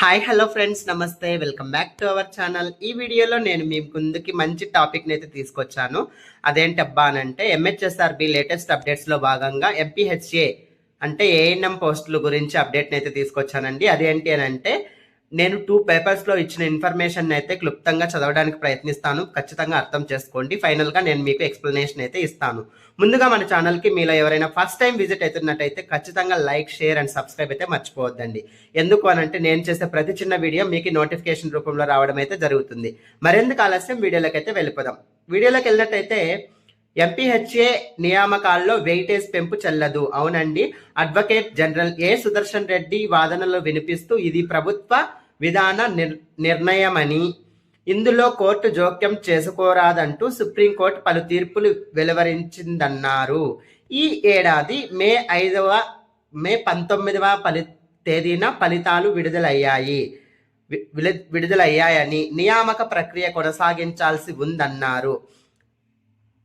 Hi hello friends నమస్తే welcome back to our channel ఈ వీడియోలో నేను మీ ముందుకి మంచి టాపిక్ని అయితే తీసుకొచ్చాను. అదేంటబ్బా అని అంటే ఎంహెచ్ఎస్ఆర్బి లేటెస్ట్ అప్డేట్స్లో భాగంగా ఎంపీహెచ్ఏ అంటే ఏఎన్ఎం పోస్టుల గురించి అప్డేట్ని అయితే తీసుకొచ్చానండి. అదేంటి అని అంటే నేను టూ పేపర్స్లో ఇచ్చిన ఇన్ఫర్మేషన్ అయితే క్లుప్తంగా చదవడానికి ప్రయత్నిస్తాను. ఖచ్చితంగా అర్థం చేసుకోండి. ఫైనల్గా నేను మీకు ఎక్స్ప్లెనేషన్ అయితే ఇస్తాను. ముందుగా మన ఛానల్కి మీలో ఎవరైనా ఫస్ట్ టైం విజిట్ అవుతున్నట్టయితే ఖచ్చితంగా లైక్ షేర్ అండ్ సబ్స్క్రైబ్ అయితే మర్చిపోవద్దండి. ఎందుకు అని అంటే నేను చేసే ప్రతి చిన్న వీడియో మీకు నోటిఫికేషన్ రూపంలో రావడం అయితే జరుగుతుంది. మరెందుకు ఆలస్యం? వీడియోలోకి అయితే వెళ్ళిపోదాం. వీడియోలోకి వెళ్ళినట్టయితే ఎంపీహెచ్ఏ నియామకాల్లో వెయిటేజ్ పెంపు చెల్లదు. అవునండి. Advocate general A Sudarshan Reddy వాదనలు వినిపిస్తూ ఇది ప్రభుత్వ విధాన నిర్ నిర్ణయమని. ఇందులో కోర్టు జోక్యం చేసుకోరాదంటూ సుప్రీంకోర్టు పలు తీర్పులు వెలువరించిందన్నారు. ఈ ఏడాది మే ఐదవ మే పంతొమ్మిదవ ఫలి తేదీన ఫలితాలు విడుదలయ్యాయి. వి- విడుదలయ్యాయని నియామక ప్రక్రియ కొనసాగించాల్సి ఉందన్నారు.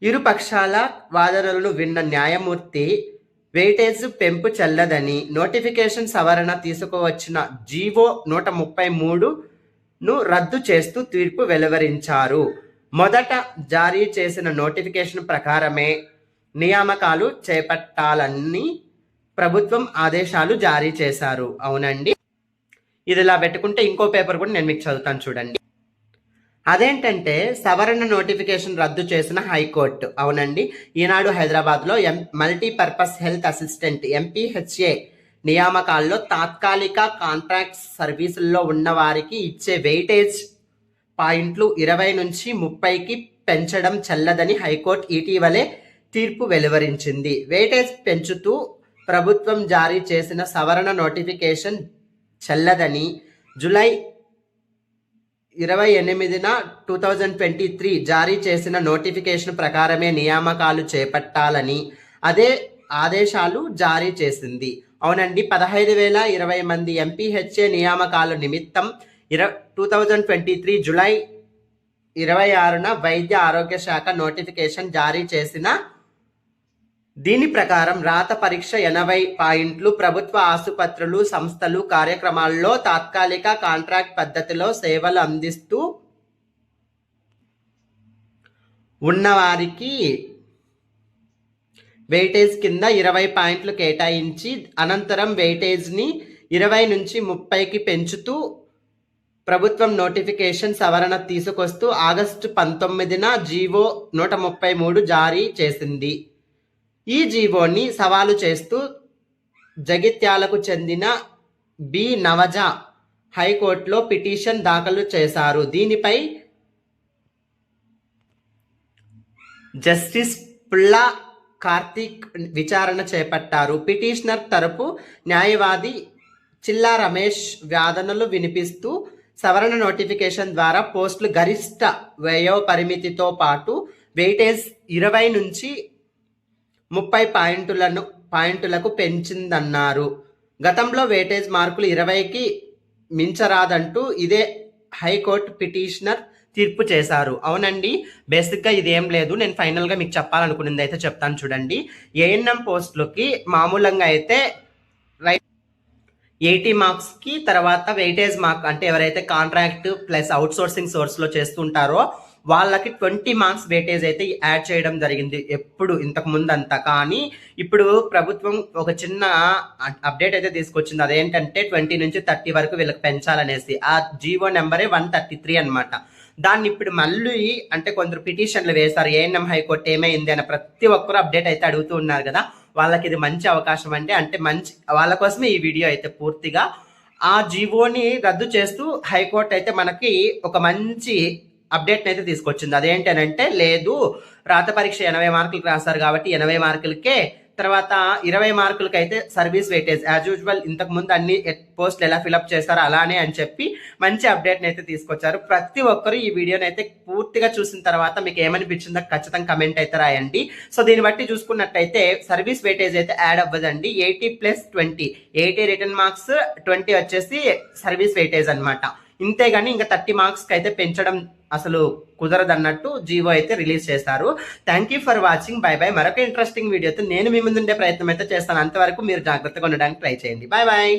ఇరు పక్షాల వాదనలను విన్న న్యాయమూర్తి వెయిటేజ్ పెంపు చెల్లదని నోటిఫికేషన్ సవరణ తీసుకువచ్చిన జీవో నూట ముప్పై మూడును రద్దు చేస్తూ తీర్పు వెలువరించారు. మొదట జారీ చేసిన నోటిఫికేషన్ ప్రకారమే నియామకాలు చేపట్టాలని ప్రభుత్వం ఆదేశాలు జారీ చేశారు. అవునండి. ఇది ఇలా పెట్టుకుంటే ఇంకో పేపర్ కూడా నేను మీకు చదువుతాను చూడండి. అదేంటంటే సవరణ నోటిఫికేషన్ రద్దు చేసిన హైకోర్టు. అవునండి. ఈనాడు హైదరాబాద్లో ఎం మల్టీపర్పస్ హెల్త్ అసిస్టెంట్ ఎంపీహెచ్ఏ నియామకాల్లో తాత్కాలిక కాంట్రాక్ట్ సర్వీసుల్లో ఉన్న వారికి ఇచ్చే వెయిటేజ్ పాయింట్లు ఇరవై నుంచి ముప్పైకి పెంచడం చెల్లదని హైకోర్టు ఇటీవలే తీర్పు వెలువరించింది. వెయిటేజ్ పెంచుతూ ప్రభుత్వం జారీ చేసిన సవరణ నోటిఫికేషన్ చెల్లదని జులై ఇరవై ఎనిమిదిన టూ థౌజండ్ ట్వంటీ త్రీ జారీ చేసిన నోటిఫికేషన్ ప్రకారమే నియామకాలు చేపట్టాలని అదే ఆదేశాలు జారీ చేసింది. అవునండి పదహైదు వేల ఇరవై మంది ఎంపీహెచ్ఏ నియామకాల నిమిత్తం ఇర two thousand twenty three July ఇరవై ఆరున వైద్య ఆరోగ్య శాఖ నోటిఫికేషన్ జారీ చేసిన దీని ప్రకారం రాత పరీక్ష ఎనభై పాయింట్లు ప్రభుత్వ ఆసుపత్రులు సంస్థలు కార్యక్రమాల్లో తాత్కాలిక కాంట్రాక్ట్ పద్ధతిలో సేవలు అందిస్తూ ఉన్నవారికి వెయిటేజ్ కింద ఇరవై పాయింట్లు కేటాయించి అనంతరం వెయిటేజ్ని ఇరవై నుంచి ముప్పైకి పెంచుతూ ప్రభుత్వం నోటిఫికేషన్ సవరణ తీసుకొస్తూ ఆగస్టు పంతొమ్మిదిన జీవో నూట ముప్పై మూడు జారీ చేసింది. ఈ జీవోని సవాలు చేస్తూ జగిత్యాలకు చెందిన బి. నవజ హైకోర్టులో పిటిషన్ దాఖలు చేశారు. దీనిపై జస్టిస్ పుల్లా కార్తీక్ విచారణ చేపట్టారు. పిటిషనర్ తరపు న్యాయవాది చిల్లా రమేష్ వాదనలు వినిపిస్తూ సవరణ నోటిఫికేషన్ ద్వారా పోస్టులు గరిష్ట వ్యయో పరిమితితో పాటు వెయిటేజ్ ఇరవై నుంచి ముప్పై పాయింటులను పాయింటులకు పెంచిందన్నారు. గతంలో వెయిటేజ్ మార్కులు ఇరవైకి మించరాదంటూ ఇదే హైకోర్టు పిటిషనర్ తీర్పు చేశారు. అవునండి బేసిక్గా ఇది ఏం లేదు. నేను ఫైనల్గా మీకు చెప్పాలనుకున్నది అయితే చెప్తాను చూడండి. ఏఎన్ఎం పోస్టులకి మామూలంగా అయితే రైట్ ఎయిటీ మార్క్స్కి తర్వాత వెయిటేజ్ మార్క్ అంటే ఎవరైతే కాంట్రాక్ట్ ప్లస్ అవుట్ సోర్సింగ్ సోర్స్లో చేస్తుంటారో వాళ్ళకి ట్వంటీ మార్క్స్ వెయిటేజ్ అయితే యాడ్ చేయడం జరిగింది ఎప్పుడు ఇంతకు ముందు అంతా కానీ ఇప్పుడు ప్రభుత్వం ఒక చిన్న అప్డేట్ అయితే తీసుకొచ్చింది. అదేంటంటే ట్వంటీ నుంచి థర్టీ వరకు వీళ్ళకి పెంచాలనేసి. ఆ జీవో నెంబరే వన్ థర్టీ త్రీ అనమాట దాన్ని ఇప్పుడు మళ్ళీ అంటే కొందరు పిటిషన్లు వేశారు. ఏఎన్ఎం హైకోర్టు ఏమైంది అని ప్రతి ఒక్కరు అప్డేట్ అయితే అడుగుతూ ఉన్నారు కదా. వాళ్ళకి ఇది మంచి అవకాశం అంటే అంటే మంచి వాళ్ళ కోసమే ఈ వీడియో అయితే పూర్తిగా. ఆ జీవోని రద్దు చేస్తూ హైకోర్టు అయితే మనకి ఒక మంచి అప్డేట్ అయితే తీసుకొచ్చింది. అదేంటనంటే లేదు రాత పరీక్ష ఎనభై మార్కులకు రాస్తారు కాబట్టి ఎనభై మార్కులకే తర్వాత ఇరవై మార్కులకి అయితే సర్వీస్ వెయిటేజ్ యాజ్ యూజువల్ ఇంతకు ముందు అన్ని పోస్టులు ఎలా ఫిలప్ చేస్తారో అలానే అని చెప్పి మంచి అప్డేట్ని అయితే తీసుకొచ్చారు. ప్రతి ఒక్కరు ఈ వీడియోని అయితే పూర్తిగా చూసిన తర్వాత మీకు ఏమనిపించిందో ఖచ్చితంగా కమెంట్ అయితే రాయండి. సో దీన్ని బట్టి చూసుకున్నట్టయితే సర్వీస్ వెయిటేజ్ అయితే యాడ్ అవ్వదండి. Eighty plus twenty eighty written marks twenty వచ్చేసి సర్వీస్ వెయిటేజ్ అనమాట ఇంతే ఇంతేగాని ఇంకా థర్టీ మార్క్స్కి అయితే పెంచడం అసలు కుదరదన్నట్టు జీవో అయితే రిలీజ్ చేస్తారు. Thank you for watching bye bye మరొక ఇంట్రెస్టింగ్ వీడియోతో నేను మీ ముందుండే ప్రయత్నం అయితే చేస్తాను. అంతవరకు మీరు జాగ్రత్తగా ఉండడానికి ట్రై చేయండి. Bye bye